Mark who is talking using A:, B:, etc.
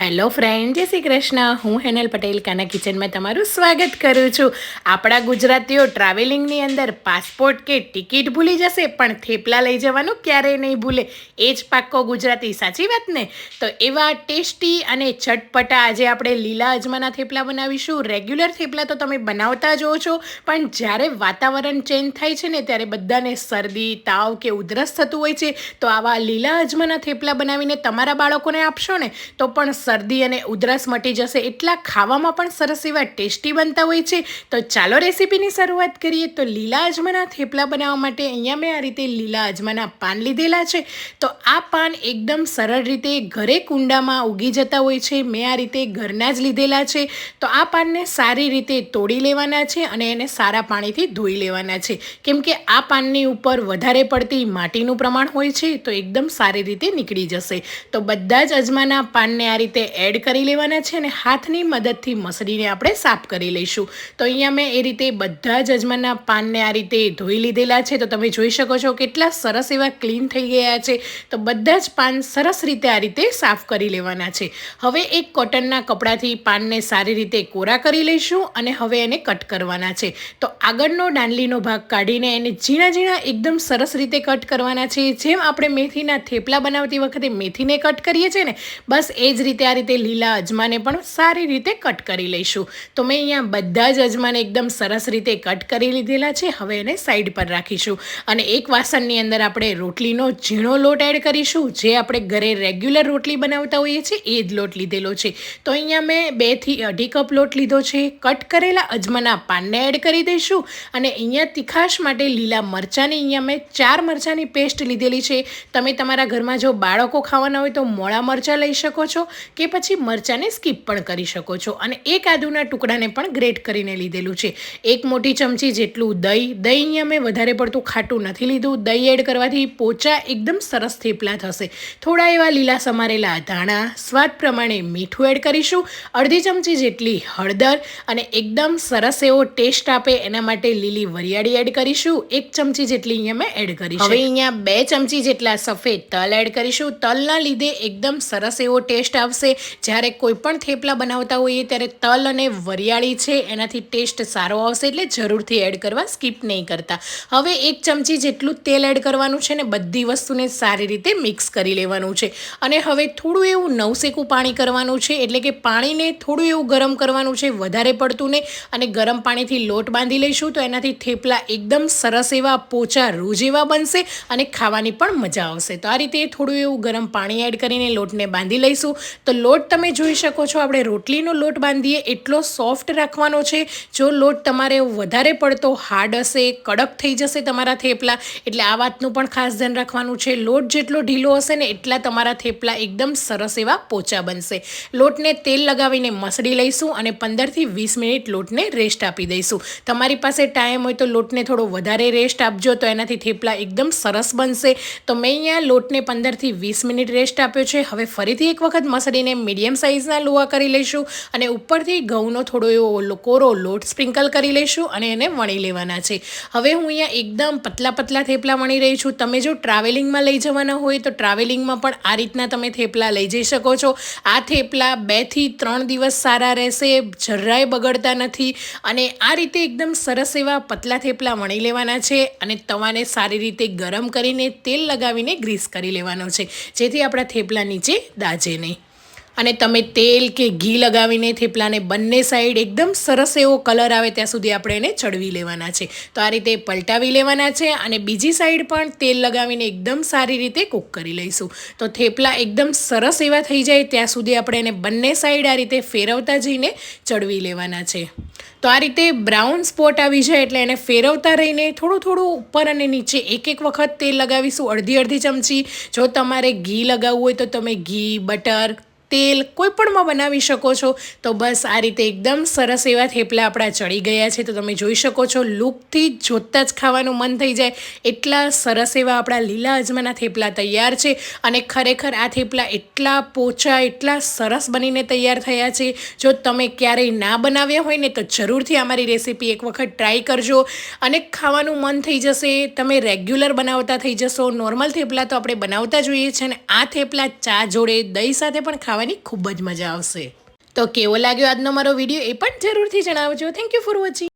A: Hello friend જય શ્રી કૃષ્ણ. હું હેનલ પટેલ, કાના કિચનમાં તમારું સ્વાગત કરું છું. આપણા ગુજરાતીઓ ટ્રાવેલિંગની અંદર પાસપોર્ટ કે ટિકિટ ભૂલી જશે, પણ થેપલા લઈ જવાનું ક્યારેય નહીં ભૂલે. એ જ પાક્કો ગુજરાતી. સાચી વાત ને? તો એવા ટેસ્ટી અને ચટપટા આજે આપણે લીલા અજમાના થેપલા બનાવીશું. રેગ્યુલર થેપલા તો તમે બનાવતા જ હો છો, પણ જ્યારે વાતાવરણ ચેન્જ થાય છે ને, ત્યારે બધાને શરદી, તાવ કે ઉધરસ થતું હોય છે, તો આવા લીલા અજમાના થેપલા બનાવીને તમારા બાળકોને આપશો ને, તો પણ શરદી અને ઉધરસ મટી જશે એટલા ખાવામાં પણ સરસ એવા ટેસ્ટી બનતા હોય છે. તો ચાલો રેસીપીની શરૂઆત કરીએ. તો લીલા અજમાના થેપલા બનાવવા માટે અહીંયા મેં આ રીતે લીલા અજમાના પાન લીધેલા છે. તો આ પાન એકદમ સરળ રીતે ઘરે કુંડામાં ઉગી જતા હોય છે. મેં આ રીતે ઘરના જ લીધેલા છે. તો આ પાનને સારી રીતે તોડી લેવાના છે અને એને સારા પાણીથી ધોઈ લેવાના છે. કેમ કે આ પાનની ઉપર વધારે પડતી માટીનું પ્રમાણ હોય છે, તો એકદમ સારી રીતે નીકળી જશે. તો બધા જ અજમાના પાનને આ રીતે રીતે એડ કરી લેવાના છે અને હાથની મદદથી મસળીને આપણે સાફ કરી લઈશું. તો અહીંયા મેં એ રીતે બધા જ અજમાના પાનને આ રીતે ધોઈ લીધેલા છે. તો તમે જોઈ શકો છો કેટલા સરસ એવા ક્લીન થઈ ગયા છે. તો બધા જ પાન સરસ રીતે આ રીતે સાફ કરી લેવાના છે. હવે એક કોટનના કપડાથી પાનને સારી રીતે કોરા કરી લઈશું અને હવે એને કટ કરવાના છે. તો આગળનો દાંડલીનો ભાગ કાઢીને એને ઝીણા ઝીણા એકદમ સરસ રીતે કટ કરવાના છે. જેમ આપણે મેથીના થેપલા બનાવતી વખતે મેથીને કટ કરીએ છીએ ને, બસ એ જ રીતે આ રીતે લીલા અજમાને પણ સારી રીતે કટ કરી લઈશું. તો મેં અહીંયા બધા જ અજમાને એકદમ સરસ રીતે કટ કરી લીધેલા છે. હવે એને સાઈડ પર રાખીશું. અને એક વાસણની અંદર આપણે રોટલીનો ઝીણો લોટ એડ કરીશું. જે આપણે ઘરે રેગ્યુલર રોટલી બનાવતા હોઈએ છીએ, એ જ લોટ લીધેલો છે. તો અહીંયા મેં બેથી અઢી કપ લોટ લીધો છે. કટ કરેલા અજમાના પાનને એડ કરી દઈશું. અને અહીંયા તીખાશ માટે લીલા મરચાંની અહીંયા મેં ચાર મરચાંની પેસ્ટ લીધેલી છે. તમે તમારા ઘરમાં જો બાળકો ખાવાના હોય તો મોળા મરચાં લઈ શકો છો. કે પછી મરચાંને સ્કીપ પણ કરી શકો છો. અને એક આદુના ટુકડાને પણ ગ્રેટ કરીને લીધેલું છે. એક મોટી ચમચી જેટલું દહીં દહીં અહીંયા મેં વધારે પડતું ખાટું નથી લીધું. દહીં એડ કરવાથી પોચા એકદમ સરસ થેપલા થશે. થોડા એવા લીલા સમારેલા ધાણા, સ્વાદ પ્રમાણે મીઠું એડ કરીશું. અડધી ચમચી જેટલી હળદર અને એકદમ સરસ એવો ટેસ્ટ આપે એના માટે લીલી વરિયાળી એડ કરીશું. એક ચમચી જેટલી અહીંયા મેં એડ કરીશું હવે અહીંયા બે ચમચી જેટલા સફેદ તલ એડ કરીશું. તલના લીધે એકદમ સરસ એવો ટેસ્ટ આવશે. આવશે જ્યારે કોઈ પણ થેપલા બનાવતા હોઈએ ત્યારે તલ અને વરિયાળી છે, એનાથી ટેસ્ટ સારો આવશે એટલે જરૂરથી એડ કરવા સ્કીપ નહીં કરતા. હવે એક ચમચી જેટલું તેલ એડ કરવાનું છે ને, બધી વસ્તુને સારી રીતે મિક્સ કરી લેવાનું છે. અને હવે થોડું એવું નવસેકું પાણી કરવાનું છે, એટલે કે પાણીને થોડું એવું ગરમ કરવાનું છે, વધારે પડતું નહીં. અને ગરમ પાણીથી લોટ બાંધી લઈશું તો એનાથી થેપલા એકદમ સરસ એવા પોચા રૂજ એવા બનશે અને ખાવાની પણ મજા આવશે. તો આ રીતે થોડું એવું ગરમ પાણી એડ કરીને લોટને બાંધી લઈશું. તો લોટ તમે જોઈ શકો છો. આપણે રોટલીનો લોટ બાંધીએ, એટલો સોફ્ટ રાખવાનો છે. જો લોટ તમારે વધારે પડતો હાર્ડ હશે, કડક થઈ જશે તમારા થેપલા, એટલે આ વાતનું પણ ખાસ ધ્યાન રાખવાનું છે. લોટ જેટલો ઢીલો હશે ને, એટલા તમારા થેપલા એકદમ સરસ એવા પોચા બનશે. લોટને તેલ લગાવીને મસળી લઈશું અને પંદરથી વીસ મિનિટ લોટને રેસ્ટ આપી દઈશું. તમારી પાસે ટાઈમ હોય તો લોટને થોડો વધારે રેસ્ટ આપજો, તો એનાથી થેપલા એકદમ સરસ બનશે. તો મેં અહીંયા લોટને પંદરથી વીસ મિનિટ રેસ્ટ આપ્યો છે. હવે ફરીથી એક વખત મસળીને એને મીડિયમ સાઇઝના લુવા કરી લઈશું અને ઉપરથી ઘઉંનો થોડો એવો કોરો લોટ સ્પ્રિંકલ કરી લઈશું અને એને વણી લેવાના છે. હવે હું અહીંયા એકદમ પતલા પતલા થેપલા વણી રહી છું. તમે જો ટ્રાવેલિંગમાં લઈ જવાના હોય તો ટ્રાવેલિંગમાં પણ આ રીતના તમે થેપલા લઈ જઈ શકો છો. આ થેપલા બેથી ત્રણ દિવસ સારા રહેશે, જરાય બગડતા નથી અને આ રીતે એકદમ સરસ એવા પતલા થેપલા વણી લેવાના છે અને તવાને સારી રીતે ગરમ કરીને તેલ લગાવીને ગ્રીસ કરી લેવાનો છે. જેથી આપણા થેપલા નીચે દાજે નહીં. અને તમે તેલ કે ઘી લગાવીને થેપલાને બંને સાઈડ એકદમ સરસ એવો કલર આવે ત્યાં સુધી આપણે એને ચડવી લેવાના છે. તો આ રીતે પલટાવી લેવાના છે અને બીજી સાઈડ પણ તેલ લગાવીને એકદમ સારી રીતે કૂક કરી લઈશું. તો થેપલા એકદમ સરસ એવા થઈ જાય ત્યાં સુધી આપણે એને બંને સાઈડ આ રીતે ફેરવતા જઈને ચડવી લેવાના છે. તો આ રીતે બ્રાઉન સ્પોટ આવી જાય એટલે એને ફેરવતા રહીને થોડું થોડું ઉપર અને નીચે એક એક વખત તેલ લગાવીશું અડધી અડધી ચમચી. જો તમારે ઘી લગાવવું હોય તો તમે ઘી, બટર તેલ કોઈ પણમાં બનાવી શકો છો. તો બસ આ રીતે એકદમ સરસ એવા થેપલા આપણા ચડી ગયા છે. તો તમે જોઈ શકો છો લુકથી જોતાં જ ખાવાનું મન થઈ જાય. એટલા સરસ એવા આપણા લીલા અજમાના થેપલા તૈયાર છે અને ખરેખર આ થેપલા એટલા પોચા, એટલા સરસ બનીને તૈયાર થયા છે. જો તમે ક્યારેય ના બનાવ્યા હોય ને તો જરૂરથી અમારી રેસીપી એક વખત ટ્રાય કરજો. અને ખાવાનું મન થઈ જશે. તમે રેગ્યુલર બનાવતા થઈ જશો. નોર્મલ થેપલા તો આપણે બનાવતા જોઈએ છીએ અને આ થેપલા ચા જોડે, દહીં સાથે પણ ખાવા ખાવાની ખૂબ જ મજા આવશે. તો કેવો લાગ્યો આજનો મારો વીડિયો એ પણ જરૂરથી જણાવજો. Thank you for watching